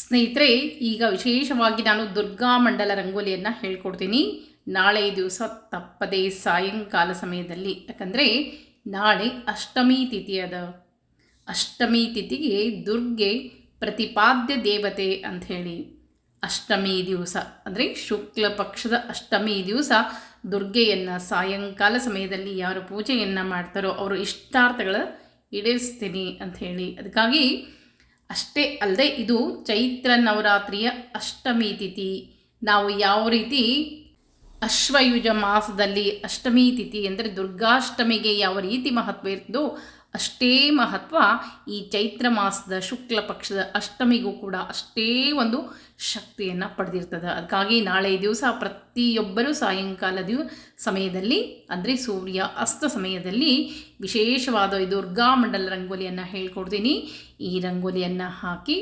ಸ್ನೇಹಿತರೆ, ಈಗ ವಿಶೇಷವಾಗಿ ನಾನು ದುರ್ಗಾ ಮಂಡಲ ರಂಗೋಲಿಯನ್ನು ಹೇಳ್ಕೊಡ್ತೀನಿ. ನಾಳೆ ದಿವಸ ತಪ್ಪದೇ ಸಾಯಂಕಾಲ ಸಮಯದಲ್ಲಿ. ಯಾಕಂದರೆ, ನಾಳೆ ಅಷ್ಟಮಿ ತಿಥಿ ಅದ. ಅಷ್ಟಮಿ ತಿಥಿಗೆ ದುರ್ಗೆ ಪ್ರತಿಪಾದ್ಯ ದೇವತೆ ಅಂತ ಹೇಳಿ. ಅಷ್ಟಮಿ ದಿವಸ, ಅಂದರೆ ಶುಕ್ಲ ಪಕ್ಷದ ಅಷ್ಟಮಿ ದಿವಸ ದುರ್ಗೆಯನ್ನು ಸಾಯಂಕಾಲ ಸಮಯದಲ್ಲಿ ಯಾರು ಪೂಜೆಯನ್ನು ಮಾಡ್ತಾರೋ, ಅವರು ಇಷ್ಟಾರ್ಥಗಳ ಈಡೇರಿಸ್ತೀನಿ ಅಂಥೇಳಿ ಅದಕ್ಕಾಗಿ ಅಷ್ಟೇ ಅಲ್ಲದೆ ಇದು ಚೈತ್ರ ನವರಾತ್ರಿಯ ಅಷ್ಟಮಿ ತಿಥಿ. ನಾವು ಯಾವ ರೀತಿ ಅಶ್ವಯುಜ ಮಾಸದಲ್ಲಿ ಅಷ್ಟಮಿ ತಿಥಿ ಅಂದರೆ ದುರ್ಗಾಷ್ಟಮಿಗೆ ಯಾವ ರೀತಿ ಮಹತ್ವ ಇರ್ತದೋ ಅಷ್ಟೇ ಮಹತ್ವ ಈ ಚೈತ್ರ ಮಾಸದ ಶುಕ್ಲ ಪಕ್ಷದ ಅಷ್ಟಮಿಗೂ ಕೂಡ ಅಷ್ಟೇ ಒಂದು ಶಕ್ತಿಯನ್ನು ಪಡೆದಿರ್ತದೆ. ಅದಕ್ಕಾಗಿ ನಾಳೆ ದಿವಸ ಪ್ರತಿಯೊಬ್ಬರೂ ಸಾಯಂಕಾಲ ದಿವ, ಸಮಯದಲ್ಲಿ, ಅಂದರೆ ಸೂರ್ಯ ಅಸ್ತ ಸಮಯದಲ್ಲಿ ವಿಶೇಷವಾದ ಈ ದುರ್ಗಾ ಮಂಡಲ ರಂಗೋಲಿಯನ್ನು ಹೇಳ್ಕೊಡ್ತೀನಿ. ಈ ರಂಗೋಲಿಯನ್ನು ಹಾಕಿ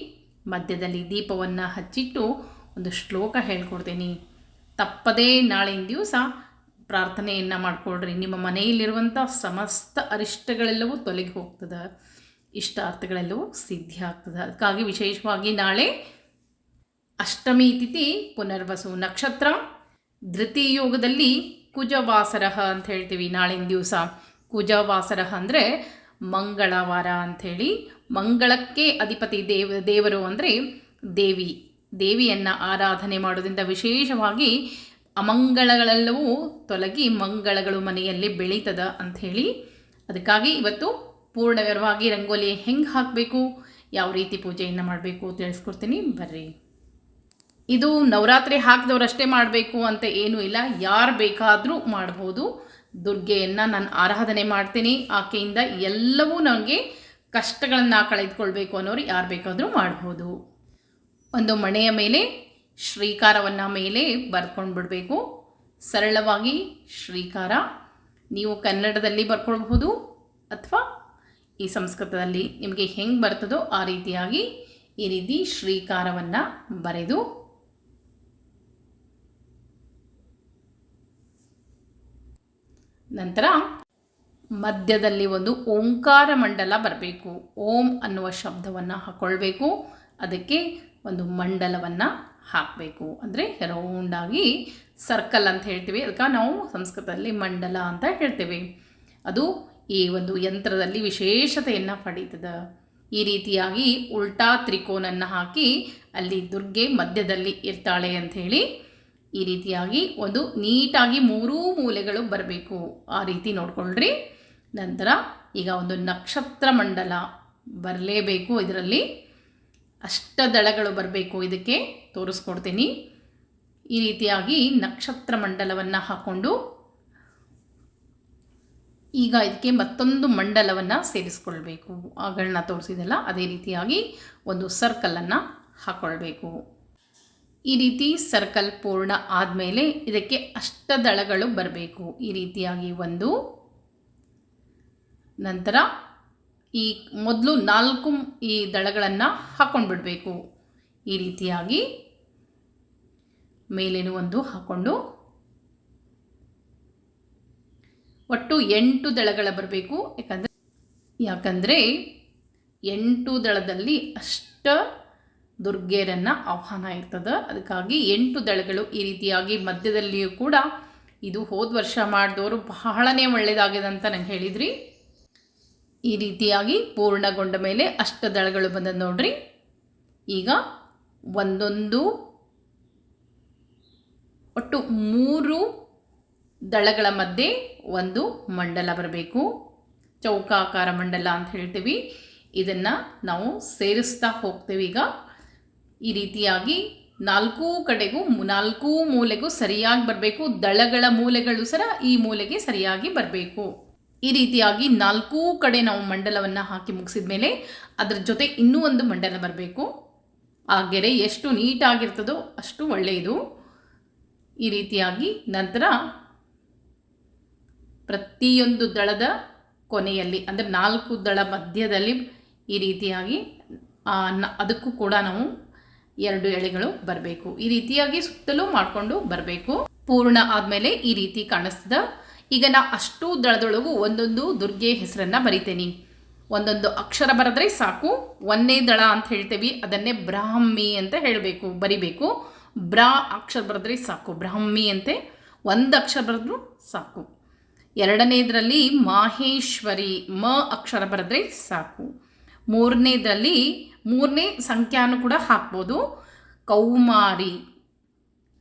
ಮಧ್ಯದಲ್ಲಿ ದೀಪವನ್ನು ಹಚ್ಚಿಟ್ಟು ಒಂದು ಶ್ಲೋಕ ಹೇಳ್ಕೊಡ್ತೀನಿ. ತಪ್ಪದೇ ನಾಳಿನ ದಿವಸ ಪ್ರಾರ್ಥನೆಯನ್ನು ಮಾಡಿಕೊಳ್ರಿ. ನಿಮ್ಮ ಮನೆಯಲ್ಲಿರುವಂಥ ಸಮಸ್ತ ಅರಿಷ್ಟಗಳೆಲ್ಲವೂ ತೊಲಗಿ ಹೋಗ್ತದೆ. ಇಷ್ಟಾರ್ಥಗಳೆಲ್ಲವೂ ಸಿದ್ಧಿ ಆಗ್ತದೆ. ಅದಕ್ಕಾಗಿ ವಿಶೇಷವಾಗಿ ನಾಳೆ ಅಷ್ಟಮಿ ತಿಥಿ ಪುನರ್ವಸು ನಕ್ಷತ್ರ. ಧೃತಿಯೋಗದಲ್ಲಿ ಕುಜವಾಸರ ಅಂತ ಹೇಳ್ತೀವಿ ನಾಳಿನ ದಿವಸ. ಕುಜವಾಸರ ಅಂದರೆ ಮಂಗಳವಾರ ಅಂಥೇಳಿ ಮಂಗಳಕ್ಕೆ ಅಧಿಪತಿ ದೇವ, ದೇವರು ಅಂದರೆ ದೇವಿ. ದೇವಿಯನ್ನು ಆರಾಧನೆ ಮಾಡೋದ್ರಿಂದ ವಿಶೇಷವಾಗಿ ಅಮಂಗಳಗಳೆಲ್ಲವೂ ತೊಲಗಿ ಮಂಗಳಗಳು ಮನೆಯಲ್ಲಿ ಬೆಳೀತದ ಅಂಥೇಳಿ ಅದಕ್ಕಾಗಿ ಇವತ್ತು ಪೂರ್ಣವಿರವಾಗಿ ರಂಗೋಲಿ ಹೆಂಗೆ ಹಾಕಬೇಕು, ಯಾವ ರೀತಿ ಪೂಜೆಯನ್ನು ಮಾಡಬೇಕು ತಿಳಿಸ್ಕೊಡ್ತೀನಿ. ಬರ್ರಿ. ಇದು ನವರಾತ್ರಿ ಹಾಕಿದವರಷ್ಟೇ ಮಾಡಬೇಕು ಅಂತ ಏನೂ ಇಲ್ಲ. ಯಾರು ಬೇಕಾದರೂ ಮಾಡ್ಬೋದು. ದುರ್ಗೆಯನ್ನು ನಾನು ಆರಾಧನೆ ಮಾಡ್ತೀನಿ. ಆಕೆಯಿಂದ ಎಲ್ಲವೂ ನನಗೆ ಕಷ್ಟಗಳನ್ನು ಕಳೆದುಕೊಳ್ಬೇಕು ಅನ್ನೋರು ಯಾರು ಬೇಕಾದರೂ ಮಾಡ್ಬೋದು. ಒಂದು ಮಣೆಯ ಮೇಲೆ ಶ್ರೀಕಾರವನ್ನು ಮೇಲೆ ಬರ್ಕೊಂಡು ಬಿಡಬೇಕು ಸರಳವಾಗಿ ಶ್ರೀಕಾರ, ನೀವು ಕನ್ನಡದಲ್ಲಿ ಬರ್ಕೊಳ್ಬಹುದು ಅಥವಾ ಈ ಸಂಸ್ಕೃತದಲ್ಲಿ ನಿಮಗೆ ಹೆಂಗೆ ಬರ್ತದೋ ಆ ರೀತಿಯಾಗಿ ಈ ರೀತಿ ಶ್ರೀಕಾರವನ್ನು ಬರೆದು ನಂತರ ಮಧ್ಯದಲ್ಲಿ ಒಂದು ಓಂಕಾರ ಮಂಡಲ ಬರಬೇಕು. ಓಂ ಅನ್ನುವ ಶಬ್ದವನ್ನು ಹಾಕ್ಕೊಳ್ಬೇಕು ಅದಕ್ಕೆ ಒಂದು ಮಂಡಲವನ್ನು ಹಾಕಬೇಕು. ಅಂದರೆ ರೌಂಡಾಗಿ ಸರ್ಕಲ್ ಅಂತ ಹೇಳ್ತೀವಿ. ಅದಕ್ಕೆ ನಾವು ಸಂಸ್ಕೃತದಲ್ಲಿ ಮಂಡಲ ಅಂತ ಹೇಳ್ತೇವೆ. ಅದು ಈ ಒಂದು ಯಂತ್ರದಲ್ಲಿ ವಿಶೇಷತೆಯನ್ನು ಪಡೀತದೆ. ಈ ರೀತಿಯಾಗಿ ಉಲ್ಟಾ ತ್ರಿಕೋನನ್ನು ಹಾಕಿ ಅಲ್ಲಿ ದುರ್ಗೆ ಮಧ್ಯದಲ್ಲಿ ಇರ್ತಾಳೆ ಅಂಥೇಳಿ ಈ ರೀತಿಯಾಗಿ ಒಂದು ನೀಟಾಗಿ ಮೂರೂ ಮೂಲೆಗಳು ಬರಬೇಕು. ಆ ರೀತಿ ನೋಡ್ಕೊಳ್ರಿ. ನಂತರ ಈಗ ಒಂದು ನಕ್ಷತ್ರ ಮಂಡಲ ಬರಲೇಬೇಕು ಇದರಲ್ಲಿ. ಅಷ್ಟದಳಗಳು ಬರಬೇಕು ಇದಕ್ಕೆ. ತೋರಿಸ್ಕೊಡ್ತೀನಿ. ಈ ರೀತಿಯಾಗಿ ನಕ್ಷತ್ರ ಮಂಡಲವನ್ನು ಹಾಕ್ಕೊಂಡು ಈಗ ಇದಕ್ಕೆ ಮತ್ತೊಂದು ಮಂಡಲವನ್ನು ಸೇರಿಸ್ಕೊಳ್ಬೇಕು. ಆಗಳನ್ನ ತೋರಿಸಿದಲ್ಲ ಅದೇ ರೀತಿಯಾಗಿ ಒಂದು ಸರ್ಕಲನ್ನು ಹಾಕ್ಕೊಳ್ಬೇಕು ಈ ರೀತಿ ಸರ್ಕಲ್ ಪೂರ್ಣ ಆದಮೇಲೆ ಇದಕ್ಕೆ ಅಷ್ಟದಳಗಳು ಬರಬೇಕು. ಈ ರೀತಿಯಾಗಿ ಒಂದು, ನಂತರ ಈ ಮೊದಲು ನಾಲ್ಕು ಈ ದಳಗಳನ್ನು ಹಾಕ್ಕೊಂಡು ಬಿಡಬೇಕು ಈ ರೀತಿಯಾಗಿ ಮೇಲೇನು ಒಂದು ಹಾಕ್ಕೊಂಡು ಒಟ್ಟು ಎಂಟು ದಳಗಳ ಬರಬೇಕು. ಯಾಕಂದರೆ ಯಾಕಂದರೆ ಎಂಟು ದಳದಲ್ಲಿ ಅಷ್ಟ ದುರ್ಗೆಯರನ್ನು ಆಹ್ವಾನ ಇರ್ತದೆ. ಅದಕ್ಕಾಗಿ ಎಂಟು ದಳಗಳು ಈ ರೀತಿಯಾಗಿ ಮಧ್ಯದಲ್ಲಿಯೂ ಕೂಡ ಇದು ಹೋದ ವರ್ಷ ಮಾಡಿದವರು ಬಹಳನೇ ಒಳ್ಳೆಯದಾಗಿದೆ ಅಂತ ನಂಗೆ ಹೇಳಿದ್ರಿ. ಈ ರೀತಿಯಾಗಿ ಪೂರ್ಣಗೊಂಡ ಮೇಲೆ ಅಷ್ಟ ದಳಗಳು ಬಂದದ್ದು ನೋಡ್ರಿ. ಈಗ ಒಂದೊಂದು ಒಟ್ಟು ಮೂರು ದಳಗಳ ಮಧ್ಯೆ ಒಂದು ಮಂಡಲ ಬರಬೇಕು. ಚೌಕಾಕಾರ ಮಂಡಲ ಅಂತ ಹೇಳ್ತೀವಿ. ಇದನ್ನು ನಾವು ಸೇರಿಸ್ತಾ ಹೋಗ್ತೀವಿ ಈಗ. ಈ ರೀತಿಯಾಗಿ ನಾಲ್ಕೂ ಕಡೆಗೂ, ನಾಲ್ಕೂ ಮೂಲೆಗೂ ಸರಿಯಾಗಿ ಬರಬೇಕು. ದಳಗಳ ಮೂಲೆಗಳು ಸಹ ಈ ಮೂಲೆಗೆ ಸರಿಯಾಗಿ ಬರಬೇಕು. ಈ ರೀತಿಯಾಗಿ ನಾಲ್ಕೂ ಕಡೆ ನಾವು ಮಂಡಲವನ್ನು ಹಾಕಿ ಮುಗಿಸಿದ ಮೇಲೆ ಅದರ ಜೊತೆ ಇನ್ನೂ ಒಂದು ಮಂಡಲ ಬರಬೇಕು. ಆ ಗೆರೆ ಎಷ್ಟು ನೀಟಾಗಿರ್ತದೋ ಅಷ್ಟು ಒಳ್ಳೆಯದು. ಈ ರೀತಿಯಾಗಿ ನಂತರ ಪ್ರತಿಯೊಂದು ದಳದ ಕೊನೆಯಲ್ಲಿ, ಅಂದರೆ ನಾಲ್ಕು ದಳ ಮಧ್ಯದಲ್ಲಿ ಈ ರೀತಿಯಾಗಿ ಅದಕ್ಕೂ ಕೂಡ ನಾವು ಎರಡು ಎಳೆಗಳು ಬರಬೇಕು. ಈ ರೀತಿಯಾಗಿ ಸುತ್ತಲೂ ಮಾಡಿಕೊಂಡು ಬರಬೇಕು. ಪೂರ್ಣ ಆದಮೇಲೆ ಈ ರೀತಿ ಕಾಣಿಸ್ತದ. ಈಗ ನಾ ಅಷ್ಟು ದಳದೊಳಗೂ ಒಂದೊಂದು ದುರ್ಗೆ ಹೆಸರನ್ನು ಬರಿತೇನೆ. ಒಂದೊಂದು ಅಕ್ಷರ ಬರೆದ್ರೆ ಸಾಕು. ಒಂದೇ ದಳ ಅಂತ ಹೇಳ್ತೇವೆ. ಅದನ್ನೇ ಬ್ರಾಹ್ಮಿ ಅಂತ ಹೇಳಬೇಕು, ಬರಿಬೇಕು. ಬ್ರಾ ಅಕ್ಷರ ಬರೆದ್ರೆ ಸಾಕು, ಬ್ರಾಹ್ಮಿ ಅಂತೆ ಒಂದು ಅಕ್ಷರ ಬರೆದ್ರು ಸಾಕು. ಎರಡನೇದರಲ್ಲಿ ಮಾಹೇಶ್ವರಿ, ಮ ಅಕ್ಷರ ಬರೆದ್ರೆ ಸಾಕು. ಮೂರನೇದರಲ್ಲಿ ಮೂರನೇ ಸಂಖ್ಯಾನು ಕೂಡ ಹಾಕ್ಬೋದು. ಕೌಮಾರಿ,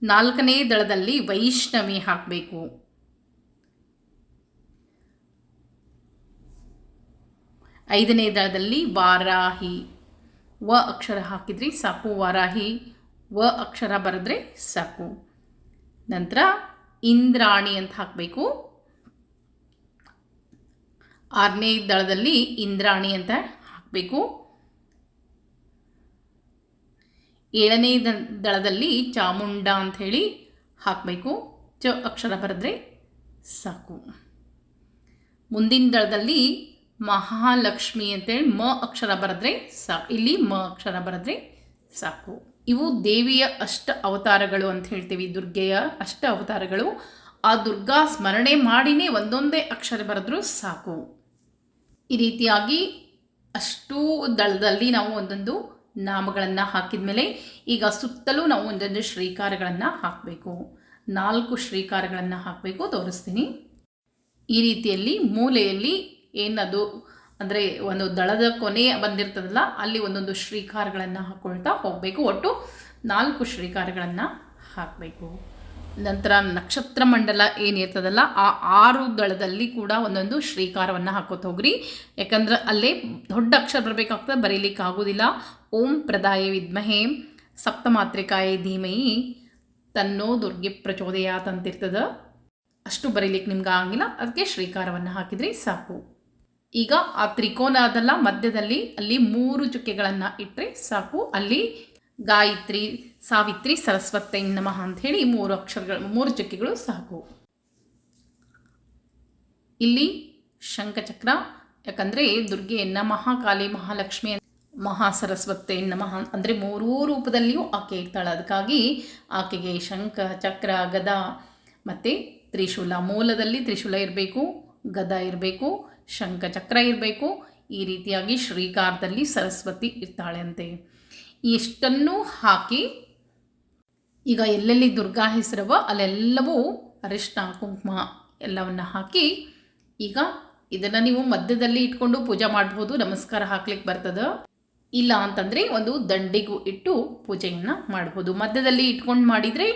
ನಾಲ್ಕನೇ ದಳದಲ್ಲಿ ವೈಷ್ಣವಿ ಹಾಕಬೇಕು. ಐದನೇ ದಳದಲ್ಲಿ ವಾರಾಹಿ, ವ ಅಕ್ಷರ ಹಾಕಿದ್ರಿ ಸಾಕು ವಾರಾಹಿ. ವ ಅಕ್ಷರ ಬರೆದ್ರೆ ಸಾಕು. ನಂತರ ಇಂದ್ರಾಣಿ ಅಂತ ಹಾಕಬೇಕು. ಆರನೇ ದಳದಲ್ಲಿ ಇಂದ್ರಾಣಿ ಅಂತ ಹಾಕಬೇಕು. ಏಳನೇ ದಳದಲ್ಲಿ ಚಾಮುಂಡ ಹೇಳಿ ಹಾಕಬೇಕು. ಚ ಅಕ್ಷರ ಬರೆದ್ರೆ ಸಾಕು. ಮುಂದಿನ ದಳದಲ್ಲಿ ಮಹಾಲಕ್ಷ್ಮಿ ಅಂತೇಳಿ ಮ ಅಕ್ಷರ ಬರೆದ್ರೆ ಸಾಕು ಇಲ್ಲಿ ಮ ಅಕ್ಷರ ಬರೆದ್ರೆ ಸಾಕು. ಇವು ದೇವಿಯ ಅಷ್ಟ ಅವತಾರಗಳು ಅಂತ ಹೇಳ್ತೀವಿ, ದುರ್ಗೆಯ ಅಷ್ಟ ಅವತಾರಗಳು. ಆ ದುರ್ಗಾ ಸ್ಮರಣೆ ಮಾಡಿನೇ ಒಂದೊಂದೇ ಅಕ್ಷರ ಬರೆದ್ರೂ ಸಾಕು. ಈ ರೀತಿಯಾಗಿ ಅಷ್ಟು ದಳದಲ್ಲಿ ನಾವು ಒಂದೊಂದು ನಾಮಗಳನ್ನು ಹಾಕಿದ ಮೇಲೆ ಈಗ ಸುತ್ತಲೂ ನಾವು ಒಂದೊಂದು ಶ್ರೀಕಾರಗಳನ್ನು ಹಾಕಬೇಕು. ನಾಲ್ಕು ಶ್ರೀಕಾರಗಳನ್ನು ಹಾಕಬೇಕು, ತೋರಿಸ್ತೀನಿ. ಈ ರೀತಿಯಲ್ಲಿ ಮೂಲೆಯಲ್ಲಿ ಏನದು ಅಂದರೆ ಒಂದು ದಳದ ಕೊನೆ ಬಂದಿರ್ತದಲ್ಲ, ಅಲ್ಲಿ ಒಂದೊಂದು ಶ್ರೀಕಾರಗಳನ್ನು ಹಾಕ್ಕೊಳ್ತಾ ಹೋಗಬೇಕು. ಒಟ್ಟು ನಾಲ್ಕು ಶ್ರೀಕಾರಗಳನ್ನು ಹಾಕಬೇಕು. ನಂತರ ನಕ್ಷತ್ರ ಮಂಡಲ ಏನಿರ್ತದಲ್ಲ ಆ ಆರು ದಳದಲ್ಲಿ ಕೂಡ ಒಂದೊಂದು ಶ್ರೀಕಾರವನ್ನು ಹಾಕೋತ ಹೋಗ್ರಿ. ಯಾಕಂದ್ರೆ ಅಲ್ಲೇ ದೊಡ್ಡ ಅಕ್ಷರ ಬರಬೇಕಾಗ್ತದೆ, ಬರೀಲಿಕ್ಕೆ ಆಗೋದಿಲ್ಲ. ಓಂ ಪ್ರದಾಯ ವಿದ್ಮಹೇ, ಸಪ್ತಮಾತ್ರಿಕಾಯ ಧೀಮಯಿ ತನ್ನೋ ದುರ್ಗೆ ಪ್ರಚೋದಯಾತ್ ಅಂತಿರ್ತದ. ಅಷ್ಟು ಬರೀಲಿಕ್ಕೆ ನಿಮ್ಗೆ ಆಗಿಲ್ಲ ಅದಕ್ಕೆ ಶ್ರೀಕಾರವನ್ನು ಹಾಕಿದ್ರಿ ಸಾಕು. ಈಗ ಆ ತ್ರಿಕೋನ ಅದಲ್ಲ, ಮಧ್ಯದಲ್ಲಿ ಅಲ್ಲಿ ಮೂರು ಚುಕ್ಕೆಗಳನ್ನು ಇಟ್ಟರೆ ಸಾಕು. ಅಲ್ಲಿ ಗಾಯತ್ರಿ, ಸಾವಿತ್ರಿ, ಸರಸ್ವತಿ ನಮಃ ಅಂಥೇಳಿ ಮೂರು ಅಕ್ಷರಗಳು, ಮೂರು ಚುಕ್ಕೆಗಳು ಸಾಕು. ಇಲ್ಲಿ ಶಂಖಚಕ್ರ, ಯಾಕಂದರೆ ದುರ್ಗೆಯನ್ನು ಮಹಾಕಾಲಿ ಮಹಾಲಕ್ಷ್ಮಿ ಮಹಾ ಸರಸ್ವತಿ ನಮಃ ಅಂದರೆ ಮೂರೂ ರೂಪದಲ್ಲಿಯೂ ಆಕೆ ಇರ್ತಾಳೆ. ಅದಕ್ಕಾಗಿ ಆಕೆಗೆ ಶಂಖ, ಚಕ್ರ, ಗದ ಮತ್ತು ತ್ರಿಶೂಲ, ಮೂಲದಲ್ಲಿ ತ್ರಿಶೂಲ ಇರಬೇಕು, ಗದ ಇರಬೇಕು ಶಂಖ ಚಕ್ರ ಇರಬೇಕು, ಈ ರೀತಿಯಾಗಿ ಶ್ರೀಕಾರದಲ್ಲಿ ಸರಸ್ವತಿ ಇರ್ತಾಳೆ ಅಂತೆ. ಇಷ್ಟನ್ನು ಹಾಕಿ, ಈಗ ಎಲ್ಲೆಲ್ಲಿ ದುರ್ಗಾ ಹೆಸರವ ಅಲ್ಲೆಲ್ಲವೂ ಅರಿಶಿನ ಕುಂಕುಮ ಎಲ್ಲವನ್ನು ಹಾಕಿ, ಈಗ ಇದನ್ನು ನೀವು ಮಧ್ಯದಲ್ಲಿ ಇಟ್ಕೊಂಡು ಪೂಜೆ ಮಾಡ್ಬೋದು, ನಮಸ್ಕಾರ ಹಾಕ್ಲಿಕ್ಕೆ ಬರ್ತದೆ. ಇಲ್ಲ ಅಂತಂದರೆ ಒಂದು ದಂಡಿಗೂ ಇಟ್ಟು ಪೂಜೆಯನ್ನು ಮಾಡ್ಬೋದು. ಮಧ್ಯದಲ್ಲಿ ಇಟ್ಕೊಂಡು ಮಾಡಿದರೆ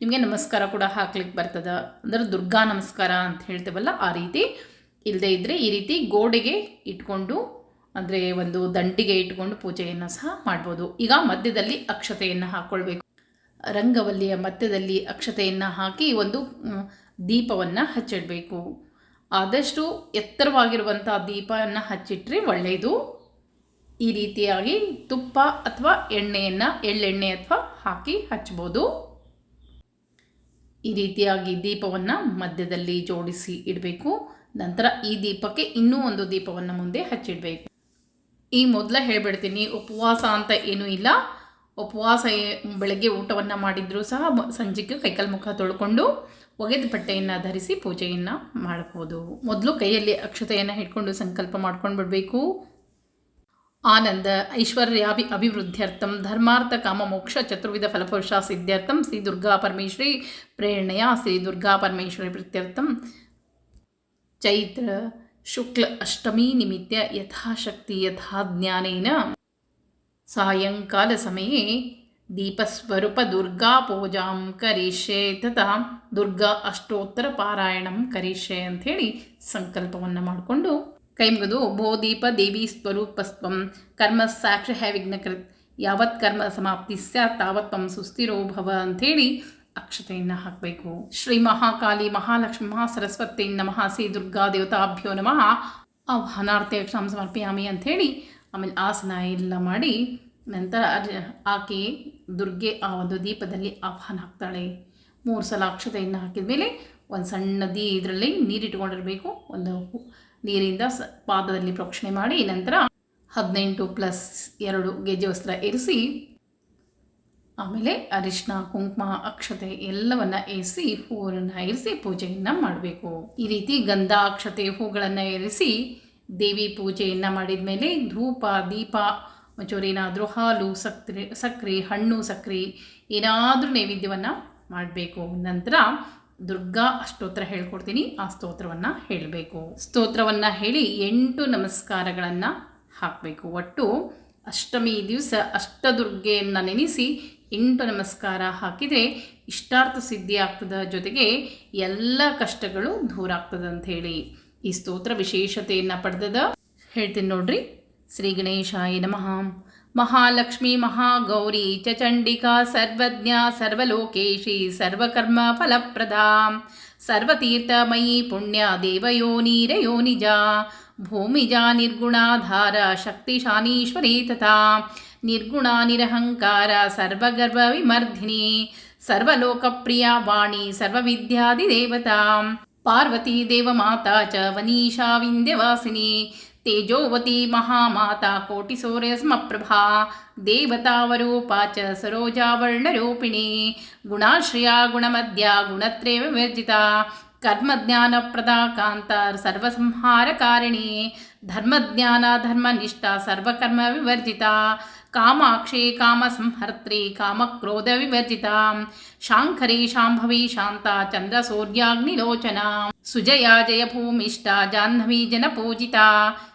ನಿಮಗೆ ನಮಸ್ಕಾರ ಕೂಡ ಹಾಕ್ಲಿಕ್ಕೆ ಬರ್ತದೆ. ಅಂದ್ರೆ ದುರ್ಗಾ ನಮಸ್ಕಾರ ಅಂತ ಹೇಳ್ತೇವಲ್ಲ ಆ ರೀತಿ. ಇಲ್ಲದೆ ಇದ್ದರೆ ಈ ರೀತಿ ಗೋಡೆಗೆ ಇಟ್ಕೊಂಡು, ಅಂದರೆ ಒಂದು ದಂಟಿಗೆ ಇಟ್ಕೊಂಡು ಪೂಜೆಯನ್ನು ಸಹ ಮಾಡ್ಬೋದು. ಈಗ ಮಧ್ಯದಲ್ಲಿ ಅಕ್ಷತೆಯನ್ನು ಹಾಕ್ಕೊಳ್ಬೇಕು ರಂಗವಲ್ಲಿಯ ಮಧ್ಯದಲ್ಲಿ ಅಕ್ಷತೆಯನ್ನು ಹಾಕಿ ಒಂದು ದೀಪವನ್ನು ಹಚ್ಚಿಡಬೇಕು. ಆದಷ್ಟು ಎತ್ತರವಾಗಿರುವಂಥ ದೀಪವನ್ನು ಹಚ್ಚಿಟ್ರೆ ಒಳ್ಳೆಯದು ಈ ರೀತಿಯಾಗಿ ತುಪ್ಪ ಅಥವಾ ಎಣ್ಣೆಯನ್ನು, ಎಳ್ಳೆಣ್ಣೆ ಅಥವಾ ಹಾಕಿ ಹಚ್ಬೋದು. ಈ ರೀತಿಯಾಗಿ ದೀಪವನ್ನು ಮಧ್ಯದಲ್ಲಿ ಜೋಡಿಸಿ ಇಡಬೇಕು. ನಂತರ ಈ ದೀಪಕ್ಕೆ ಇನ್ನೂ ಒಂದು ದೀಪವನ್ನು ಮುಂದೆ ಹಚ್ಚಿಡಬೇಕು. ಈ ಮೊದಲ ಹೇಳ್ಬಿಡ್ತೀನಿ, ಉಪವಾಸ ಅಂತ ಏನೂ ಇಲ್ಲ. ಉಪವಾಸ ಬೆಳಗ್ಗೆ ಊಟವನ್ನು ಮಾಡಿದರೂ ಸಹ ಸಂಜೆಗೆ ಕೈಕಾಲು ಮುಖ ತೊಳ್ಕೊಂಡು ಒಗೆದ ಬಟ್ಟೆಯನ್ನು ಧರಿಸಿ ಪೂಜೆಯನ್ನು ಮಾಡಬಹುದು ಮೊದಲು ಕೈಯಲ್ಲಿ ಅಕ್ಷತೆಯನ್ನು ಹಿಡ್ಕೊಂಡು ಸಂಕಲ್ಪ ಮಾಡ್ಕೊಂಡು ಬಿಡಬೇಕು. ಆನಂದ, ಐಶ್ವರ್ಯಾಭಿ ಅಭಿವೃದ್ಧ್ಯರ್ಥಂ, ಧರ್ಮಾರ್ಥ ಕಾಮ ಮೋಕ್ಷ ಚತುರ್ವಿಧ ಫಲಪುರುಷ ಸಿದ್ಧಾರ್ಥಂ ಶ್ರೀ ದುರ್ಗಾ ಪರಮೇಶ್ವರಿ ಪ್ರೇರಣೆಯ ಶ್ರೀ ದುರ್ಗಾ ಪರಮೇಶ್ವರಿ ಪ್ರೀತ್ಯರ್ಥಂ. ಚೈತ್ರ, ಶುಕ್ಲ ಅಷ್ಟಮಿ ನಿಮಿತ್ತ ಯಥಾಶಕ್ತಿ ಯಥಾ ಜ್ಞಾನೇನ ಸಾಯಂಕಾಲ ಸಮಯೇ ದೀಪಸ್ವರೂಪ ದುರ್ಗಾ ಪೂಜಾಂ ಕರಿಷ್ಯೆ ತಥಾ ದುರ್ಗಾ ಅಷ್ಟೋತ್ತರ ಪಾರಾಯಣಂ ಕರಿಷ್ಯೆ ಅಂಥೇಳಿ ಸಂಕಲ್ಪವನ್ನು ಮಾಡಿಕೊಂಡು ಕೈ ಮುಗಿದು ಭೋ ದೀಪ ದೇವಿ ಸ್ವರೂಪಸ್ತ್ವಂ ಕರ್ಮ ಸಾಕ್ಷ ವಿಘ್ನಕೃತ್ ಯಾವತ್ ಕರ್ಮ ಸಮಾಪ್ತಿ ಸ್ಯಾತ್ ತಾವತ್ ತ್ವಂ ಸುಸ್ಥಿರೋ ಭವ ಅಂಥೇಳಿ ಅಕ್ಷತೆಯನ್ನು ಹಾಕಬೇಕು. ಶ್ರೀ ಮಹಾಕಾಳಿ ಮಹಾಲಕ್ಷ್ಮಿ ಮಹಾ ಸರಸ್ವತಿ ನಮಃ. ಶ್ರೀ ದುರ್ಗಾ ದೇವತಾಭ್ಯೋ ನಮಃ. ಆಹ್ವಾನಾರ್ಥಿ ಅಕ್ಷಾಂ ಸಮರ್ಪಯಾಮಿ ಅಂಥೇಳಿ ಆಮೇಲೆ ಆಸನ ಎಲ್ಲ ಮಾಡಿ ನಂತರ ಆಕೆ ದುರ್ಗೆ ಆ ಒಂದು ದೀಪದಲ್ಲಿ ಆಹ್ವಾನ ಹಾಕ್ತಾಳೆ. ಮೂರು ಸಲ ಅಕ್ಷತೆಯನ್ನು ಹಾಕಿದ ಮೇಲೆ ಒಂದು ಸಣ್ಣ ದೀ ಇದರಲ್ಲಿ ನೀರಿಟ್ಕೊಂಡಿರಬೇಕು. ಒಂದು ನೀರಿಂದ ಸ ಪಾದದಲ್ಲಿ ಪ್ರೋಕ್ಷಣೆ ಮಾಡಿ ನಂತರ ಹದಿನೆಂಟು ಪ್ಲಸ್ ಎರಡು ಗೆಜ್ಜೆ ವಸ್ತ್ರ ಇರಿಸಿ ಆಮೇಲೆ ಅರಿಶಿನ ಕುಂಕುಮ, ಅಕ್ಷತೆ ಎಲ್ಲವನ್ನ ಏರಿಸಿ, ಹೂವನ್ನು ಏರಿಸಿ ಪೂಜೆಯನ್ನು ಮಾಡಬೇಕು. ಈ ರೀತಿ ಗಂಧ, ಅಕ್ಷತೆ ಹೂಗಳನ್ನು ಏರಿಸಿ ದೇವಿ ಪೂಜೆಯನ್ನು ಮಾಡಿದ ಮೇಲೆ ಧೂಪ, ದೀಪ ಮಚೂರು ಏನಾದರೂ ಹಾಲು ಸಕ್ಕರೆ ಸಕ್ಕರೆ ಹಣ್ಣು ಸಕ್ಕರೆ ಏನಾದರೂ ನೈವೇದ್ಯವನ್ನು ಮಾಡಬೇಕು. ನಂತರ ದುರ್ಗಾ ಅಷ್ಟೋತ್ರ ಹೇಳ್ಕೊಡ್ತೀನಿ, ಆ ಸ್ತೋತ್ರವನ್ನು ಹೇಳಬೇಕು. ಸ್ತೋತ್ರವನ್ನು ಹೇಳಿ ಎಂಟು ನಮಸ್ಕಾರಗಳನ್ನು ಹಾಕಬೇಕು. ಒಟ್ಟು ಅಷ್ಟಮಿ ದಿವಸ ಅಷ್ಟದುರ್ಗೆಯನ್ನು ನೆನೆಸಿ ಎಂಟು ನಮಸ್ಕಾರ ಹಾಕಿದರೆ ಇಷ್ಟಾರ್ಥ ಸಿದ್ಧಿ ಆಗ್ತದ ಜೊತೆಗೆ ಎಲ್ಲ ಕಷ್ಟಗಳು ದೂರ ಆಗ್ತದೆ ಅಂತ ಹೇಳಿ. ಈ ಸ್ತೋತ್ರ ವಿಶೇಷತೆಯನ್ನು ಪಡೆದದ ಹೇಳ್ತೀನಿ ನೋಡ್ರಿ. ಶ್ರೀ ಗಣೇಶಾಯ ನಮಃ. ಮಹಾಲಕ್ಷ್ಮಿ ಮಹಾಗೌರಿ ಚಂಡಿಕಾ ಸರ್ವಜ್ಞ ಸರ್ವಲೋಕೇಶಿ ಸರ್ವಕರ್ಮ ಫಲಪ್ರದಾ. ಸರ್ವತೀರ್ಥಮಯಿ ಪುಣ್ಯ ದೇವಯೋನಿರಯೋನಿಜ ಭೂಮಿಜಾ ನಿರ್ಗುಣಾಧಾರ ಶಕ್ತಿಶಾನೀಶ್ವರಿ ತಥಾ. निर्गुणा निरहङ्कारा सर्वगर्वाविमर्धिनी सर्वलोकप्रिया वाणी सर्वविद्यादिदेवता पार्वती देवमाता च वनीषा वनीषाविन्द्यवासिनी तेजोवती महामाता कोटिसूरयसमप्रभा देवतावरूपा च सरोजावर्णरूपिणी गुणाश्रया गुणमध्या गुणत्रैव विवर्जिता कर्मज्ञानप्रदा कान्ता सर्वसंहारकारिणी धर्मज्ञानाधर्मनिष्ठा सर्वकर्मविवर्जिता। కామాక్షి కామసంహర్త్రి కామక్రోధ వివర్జిత శాంకరీ శాంభవి శాంత చంద్ర సూర్యాగ్నిలోచన సుజయా జయభూమిష్ట జాహ్నవీ జనపూజిత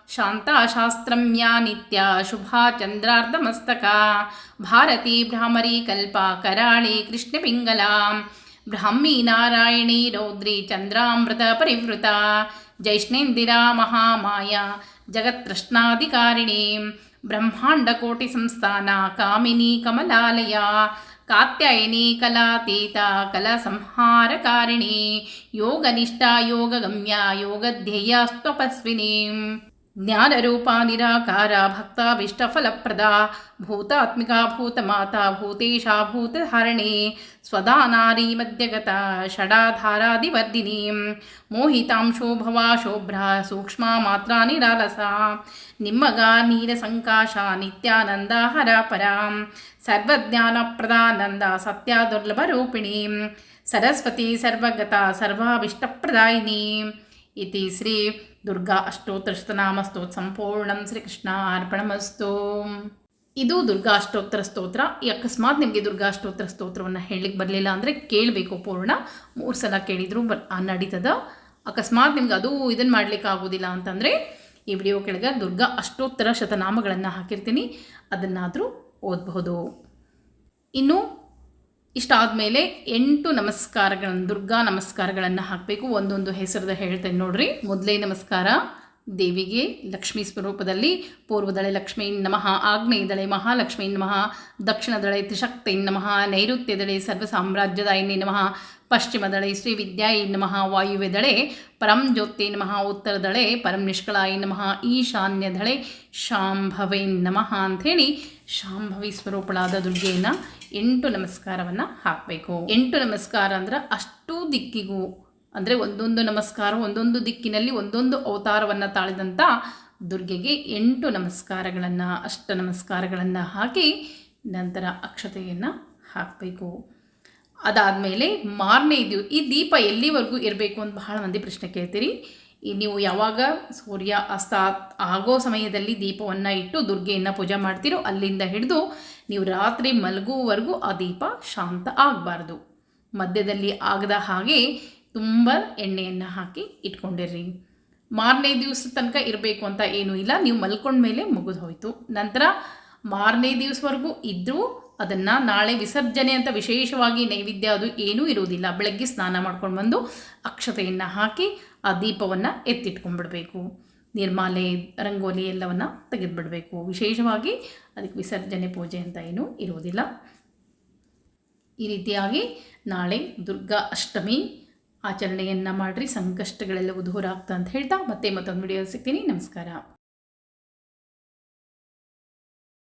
శాంతా శాస్త్రమ్యా నిత్య శుభా చంద్రార్ధమస్తక భారతీ భ్రామరీ కల్ప కరాళి కృష్ణపింగళా బ్రాహ్మీ నారాయణీ రౌద్రీ చంద్రామృత పరివృత జైష్ణేందిరా మహామాయ జగత్కృష్ణాధికారిణీం బ్రహ్మాండకోటి సంస్థాన కామిని కమలాలయ కాత్యాయని కళాతీత కళా సంహారకారిణి యోగనిష్ట యోగగమ్య యోగధ్యేయ స్వపస్విని జ్ఞానరూపా నిరాకార భక్తాభీష్టఫలప్రదా భూతాత్మికా భూతమాత భూతేషా భూతహరణే స్వదా నారీ మధ్యగత షడాధారాదివర్ధిని మోహితాం శోభవా శోభ్రా సూక్ష్మా మాత్రా నిరాలస నిమ్మగా నీరసంకాశ నిత్యానందహరాపరా సర్వజ్ఞానప్రదానంద సత్యా దుర్లభరూపిణి సరస్వతి సర్వగత సర్వాభీష్టప్రదాయిని. ఇది శ్రీ ದುರ್ಗಾ ಅಷ್ಟೋತ್ತರ ಶತನಾಮ ಸ್ತೋತ್ರ ಸಂಪೂರ್ಣಂ ಶ್ರೀಕೃಷ್ಣ ಅರ್ಪಣಮಸ್ತು. ಇದು ದುರ್ಗಾ ಅಷ್ಟೋತ್ತರ ಸ್ತೋತ್ರ. ಅಕಸ್ಮಾತ್ ನಿಮಗೆ ದುರ್ಗಾ ಅಷ್ಟೋತ್ತರ ಸ್ತೋತ್ರವನ್ನು ಹೇಳಲಿಕ್ಕೆ ಬರಲಿಲ್ಲ ಅಂದರೆ ಕೇಳಬೇಕು ಪೂರ್ಣ. ಮೂರು ಸಲ ಕೇಳಿದರೂ ಬ ನಡೀತದ ಅಕಸ್ಮಾತ್ ನಿಮ್ಗೆ ಅದು ಇದನ್ನು ಮಾಡಲಿಕ್ಕೆ ಆಗೋದಿಲ್ಲ ಅಂತಂದರೆ ಈ ವಿಡಿಯೋ ಕೆಳಗೆ ದುರ್ಗಾ ಅಷ್ಟೋತ್ತರ ಶತನಾಮಗಳನ್ನು ಹಾಕಿರ್ತೀನಿ. ಅದನ್ನಾದರೂ ಓದಬಹುದು. ಇನ್ನು ಇಷ್ಟಾದ ಮೇಲೆ ಎಂಟು ನಮಸ್ಕಾರಗಳನ್ನು ದುರ್ಗಾ ನಮಸ್ಕಾರಗಳನ್ನು ಹಾಕಬೇಕು. ಒಂದೊಂದು ಹೆಸರದ ಹೇಳ್ತೇನೆ ನೋಡ್ರಿ. ಮೊದಲೇ ನಮಸ್ಕಾರ, ದೇವಿಗೆ ಲಕ್ಷ್ಮೀ ಸ್ವರೂಪದಲ್ಲಿ ಪೂರ್ವದಳೆ ಲಕ್ಷ್ಮೀ ನಮಃ, ಆಗ್ನೇಯದಳೆ ಮಹಾಲಕ್ಷ್ಮೀ ನಮಃ, ದಕ್ಷಿಣದಳೆ ತ್ರಿಶಕ್ತಿ ನಮಃ, ನೈಋತ್ಯದಳೆ ಸರ್ವಸಾಮ್ರಾಜ್ಯದಾಯಿನಿ ನಮಃ, ಪಶ್ಚಿಮದಳೆ ಶ್ರೀ ವಿದ್ಯಾಯಿ ನಮಃ ವಾಯುವೆದಳೆ ಪರಂ ಜ್ಯೋತಿ ನಮಃ, ಉತ್ತರದಳೆ ಪರಂ ನಿಷ್ಕಳಾಯಿ ನಮಃ, ಈಶಾನ್ಯದಳೆ ಶಾಂಭವೇ ನಮಃ ಅಂಥೇಳಿ ಶಾಂಭವಿ ಸ್ವರೂಪಳಾದ ದುರ್ಗೆಯನ್ನು ಎಂಟು ನಮಸ್ಕಾರವನ್ನು ಹಾಕಬೇಕು. ಎಂಟು ನಮಸ್ಕಾರ ಅಂದ್ರೆ ಅಷ್ಟು ದಿಕ್ಕಿಗೂ, ಅಂದರೆ ಒಂದೊಂದು ನಮಸ್ಕಾರ, ಒಂದೊಂದು ದಿಕ್ಕಿನಲ್ಲಿ ಒಂದೊಂದು ಅವತಾರವನ್ನು ತಾಳಿದಂಥ ದುರ್ಗೆಗೆ ಎಂಟು ನಮಸ್ಕಾರಗಳನ್ನು, ಅಷ್ಟ ನಮಸ್ಕಾರಗಳನ್ನು ಹಾಕಿ ನಂತರ ಅಕ್ಷತೆಯನ್ನು ಹಾಕಬೇಕು. ಅದಾದಮೇಲೆ ಮಾರನೇ ದಿವ, ಈ ದೀಪ ಎಲ್ಲಿವರೆಗೂ ಇರಬೇಕು ಅಂತ ಬಹಳ ಮಂದಿ ಪ್ರಶ್ನೆ ಕೇಳ್ತೀರಿ. ಈ ನೀವು ಯಾವಾಗ ಸೂರ್ಯ ಅಸ್ತ ಆಗೋ ಸಮಯದಲ್ಲಿ ದೀಪವನ್ನು ಇಟ್ಟು ದುರ್ಗೆಯನ್ನು ಪೂಜೆ ಮಾಡ್ತೀರೋ ಅಲ್ಲಿಂದ ಹಿಡಿದು ನೀವು ರಾತ್ರಿ ಮಲಗುವವರೆಗೂ ಆ ದೀಪ ಶಾಂತ ಆಗಬಾರ್ದು. ಮಧ್ಯದಲ್ಲಿ ಆಗದ ಹಾಗೆ ತುಂಬ ಎಣ್ಣೆಯನ್ನು ಹಾಕಿ ಇಟ್ಕೊಂಡಿರ್ರಿ. ಮಾರನೇ ದಿವಸ ತನಕ ಇರಬೇಕು ಅಂತ ಏನೂ ಇಲ್ಲ. ನೀವು ಮಲ್ಕೊಂಡ್ಮೇಲೆ ಮುಗಿದು ಹೋಯಿತು. ನಂತರ ಮಾರನೇ ದಿವಸವರೆಗೂ ಇದ್ದರೂ ಅದನ್ನು ನಾಳೆ ವಿಸರ್ಜನೆ ಅಂತ ವಿಶೇಷವಾಗಿ ನೈವೇದ್ಯ ಅದು ಏನೂ ಇರುವುದಿಲ್ಲ. ಬೆಳಗ್ಗೆ ಸ್ನಾನ ಮಾಡ್ಕೊಂಡು ಬಂದು ಅಕ್ಷತೆಯನ್ನು ಹಾಕಿ ಆ ದೀಪವನ್ನು ಎತ್ತಿಟ್ಕೊಂಡ್ಬಿಡಬೇಕು. ನಿರ್ಮಾಲೆ, ರಂಗೋಲಿ ಎಲ್ಲವನ್ನು ತೆಗೆದುಬಿಡಬೇಕು. ವಿಶೇಷವಾಗಿ ಅದಕ್ಕೆ ವಿಸರ್ಜನೆ ಪೂಜೆ ಅಂತ ಏನೂ ಇರುವುದಿಲ್ಲ ಈ ರೀತಿಯಾಗಿ ನಾಳೆ ದುರ್ಗಾ ಅಷ್ಟಮಿ ಆಚರಣೆಯನ್ನು ಮಾಡಿರಿ. ಸಂಕಷ್ಟಗಳೆಲ್ಲವೂ ದೂರ ಆಗ್ತಾ ಅಂತ ಹೇಳ್ತಾ ಮತ್ತೆ ಮತ್ತೊಂದು ವಿಡಿಯೋ ಸಿಗ್ತೀನಿ. ನಮಸ್ಕಾರ.